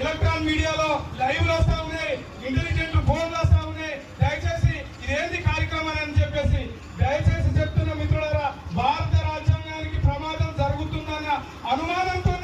electron మీడియాలో live వస్తా ఉన్నాయి ఇంటెలిజెంట్ ఫోన్ వస్తా ఉన్నాయి దయచేసి ఇదేంటి కార్యక్రమం అని చెప్పేసి దయచేసి చెప్తున్న మిత్రులారా భారత రాజ్యాంగానికి ప్రమాదం జరుగుతుందన్న అనుమానంతో